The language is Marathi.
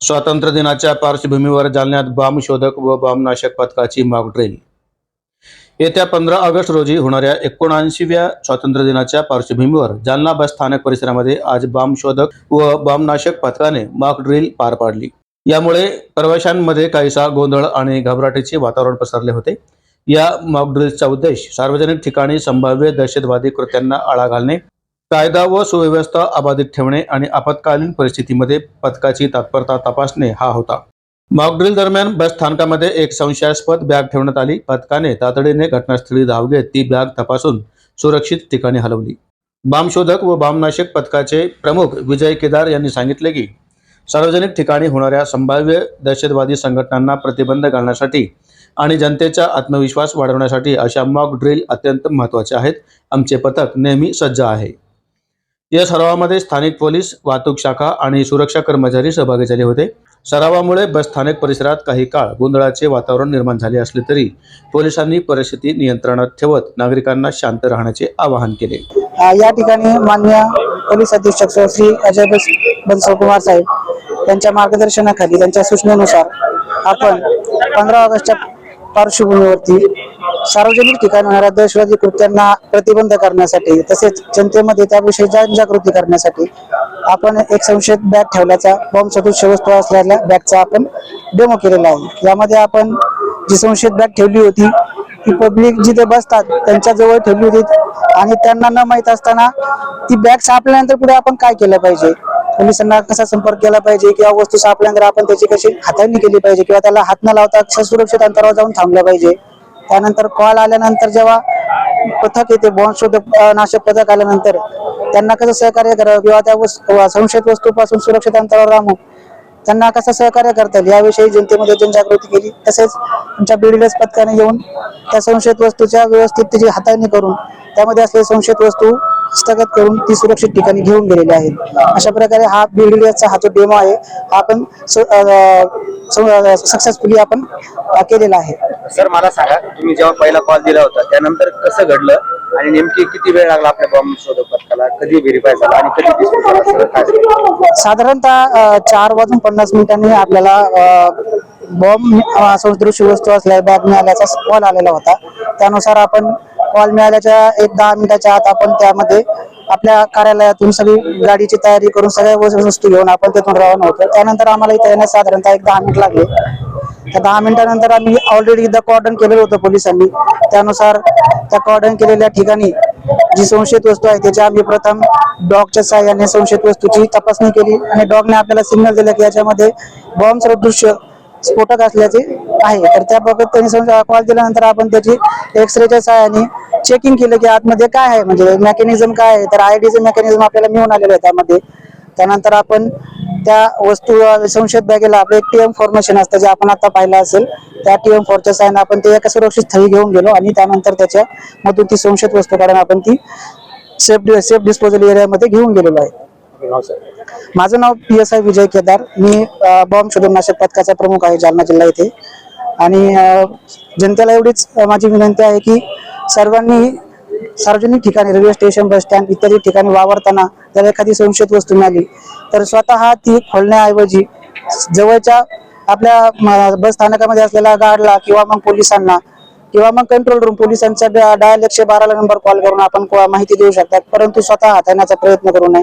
स्वातंत्र्य दिनाच्या पार्श्वभूमीवर जालन्यात बॉम्ब शोधक व बॉम्बनाशक पथकाची मॉक ड्रिल येत्या पंधरा ऑगस्ट रोजी होणाऱ्या एकोणऐंशीव्या स्वातंत्र्य दिनाच्या पार्श्वभूमीवर जालना बस स्थानक परिसरामध्ये आज बॉम्ब शोधक व बॉम्बनाशक पथकाने मॉक ड्रिल पार पाडली. यामुळे प्रवाशांमध्ये काहीसा गोंधळ आणि घबराटीचे वातावरण पसरले होते. या मॉक ड्रिलचा उद्देश सार्वजनिक ठिकाणी संभाव्य दहशतवादी कृत्यांना आळा घालणे कायदा व सुव्यवस्था अबाधित ठेवणे आणि आपत्कालीन परिस्थितीमध्ये पथकाची तत्परता तपासणे हा होता. मॉकड्रिल दरम्यान बस स्थानकामध्ये एक संशयास्पद बॅग ठेवण्यात आली. पथकाने तातडीने घटनास्थळी धाव घेत ती बॅग तपासून सुरक्षित ठिकाणी हलवली. बॉम्बशोधक व बॉम्बनाशक पथकाचे प्रमुख विजय केदार यांनी सांगितले की सार्वजनिक ठिकाणी होणाऱ्या संभाव्य दहशतवादी संघटनांना प्रतिबंध घालण्यासाठी आणि जनतेचा आत्मविश्वास वाढवण्यासाठी अशा मॉक ड्रिल अत्यंत महत्त्वाचे आहेत. आमचे पथक नेहमी सज्ज आहे. या सरावामध्ये स्थानिक पोलीस वाहतूक शाखा आणि सुरक्षा कर्मचारी सहभागी झाले होते. सरावामुळे बस स्थानक परिसरात काही काळ गोंधळाचे वातावरण निर्माण झाले असले तरी पोलिसांनी परिस्थिती नियंत्रणात ठेवत नागरिकांना शांत राहण्याचे आवाहन केले. या ठिकाणी मान्य पोलीस अधीक्षक श्री अजय बस कुमार साहेब यांच्या मार्गदर्शनाखाली त्यांच्या सूचनेनुसार आपण पंधरा ऑगस्टच्या पार्श्वभूमीवरती सार्वजनिक ठिकाणी होणाऱ्या दहशतवादी कृत्यांना प्रतिबंध करण्यासाठी तसेच जनतेमध्ये त्याविषयी जनजागृती करण्यासाठी आपण एक संशयित बॅग ठेवल्याचा बॉम्ब सदृश्य वस्तू असलेल्या बॅगचा आपण डेमो केलेला आहे. यामध्ये आपण जी संशयित बॅग ठेवली होती ती पब्लिक जिथे बसतात त्यांच्या जवळ ठेवली होती आणि त्यांना न माहीत असताना ती बॅग सापल्यानंतर पुढे आपण काय केलं पाहिजे? पोलिसांना कसा संपर्क केला पाहिजे किंवा वस्तू सापल्यानंतर आपण त्याची कशी हाताळणी केली पाहिजे किंवा त्याला हात न लावता अक्षर सुरक्षित अंतरावर जाऊन थांबलं पाहिजे. त्यानंतर कॉल आल्यानंतर जेव्हा पथक येते बॉम्ब शोधक नाशक पथक आल्यानंतर त्यांना कसं सहकार्य करावं किंवा त्या संशयित वस्तूपासून सुरक्षित अंतरावर राहून त्यांना कसं सहकार्य करता येईल? याविषयी जनतेमध्ये जनजागृती केली. तसेच आमच्या बीडीएस पथकाने येऊन त्या संशयित वस्तूच्या व्यवस्थित त्याची हाताळणी करून त्यामध्ये असलेली संशयित वस्तू हस्तगत करून ती सुरक्षित ठिकाणी घेऊन गेलेले आहेत. अशा प्रकारे हा बीडीएसचा हा जो डेमो आहे हा आपण सक्सेसफुली आपण केलेला आहे. सर मला सांगा तुम्ही जेव्हा पहिला कॉल दिला होता त्यानंतर कसं घडलं? आणि नेमकी किती वेळ लागला आपल्या बॉम्ब शोधक पथकाला कधी व्हेरीफाय झाला आणि कधी? साधारणतः चार वाजून पन्नास मिनिटांनी आपल्याला बॉम्ब सदृश्य वस्तू असल्या बॅग मिळाल्याचा कॉल आलेला होता. त्यानुसार आपण कॉल मिळाल्याच्या एक दहा मिनिटाच्या आत आपण त्यामध्ये आपल्या कार्यालयातून सगळी गाडीची तयारी करून सगळ्या वस्तू- घेऊन आपण तिथून रवाना होतो. त्यानंतर आम्हाला इथे येण्यास साधारणतः एक दहा मिनिट लागले. त्या दहा मिनिटानंतर आम्ही ऑलरेडी एकदा कॉर्डन केलेलं होतं पोलिसांनी. त्यानुसार त्या कॉर्डन केलेल्या ठिकाणी जी संशयित वस्तू आहे त्याची आम्ही प्रथम डॉगच्या सहाय्याने संशयित वस्तूची तपासणी केली आणि डॉगने आपल्याला सिग्नल दिलं की याच्यामध्ये बॉम्ब सदृश्य स्फोटक असल्याचे आहे. तर त्या बाबत त्यांनी कॉल दिल्यानंतर आपण त्याची एक्सरेच्या सहाय्याने चेकिंग केलं की आतमध्ये काय आहे. म्हणजे मेकॅनिझम काय आहे. तर आयडीचं मेकॅनिझम आपल्याला मिळून आलेलं आहे त्यामध्ये. त्यानंतर आपण त्या वस्तू संशयित बॅगेला आपलं एक टीएम फॉर्मेशन असतं जे आपण आता पाहिलं असेल. त्या टीएम फॉरच्या साहाय्याने आपण ते एका सुरक्षित स्थळी घेऊन गेलो आणि त्यानंतर त्याच्या मधून ती संशयित वस्तू काढून आपण ती सेफ सेफ डिस्पोजल एरियामध्ये घेऊन गेलेलो आहे. माझं नाव P S I Vijay Kedar. Me bomb शोधनाशक पथकाचा प्रमुख आहे जालना जिल्हा येथे आणि जनतेला एवढीच माझी विनंती आहे की सर्वांनी सार्वजनिक ठिकाणी रेल्वे स्टेशन बस स्टँड इत्यादी ठिकाणी वावरताना जर एखादी संशयित वस्तू मिळाली तर स्वतः ती खोलण्याऐवजी जवळच्या आपल्या बस स्थानकामध्ये असलेल्या गार्डला किंवा मग पोलिसांना किंवा मग कंट्रोल रूम पोलिसांच्या डायल एकशे बाराला नंबर कॉल करून आपण को- माहिती देऊ शकतात परंतु स्वतः हाताळण्याचा प्रयत्न करू नये.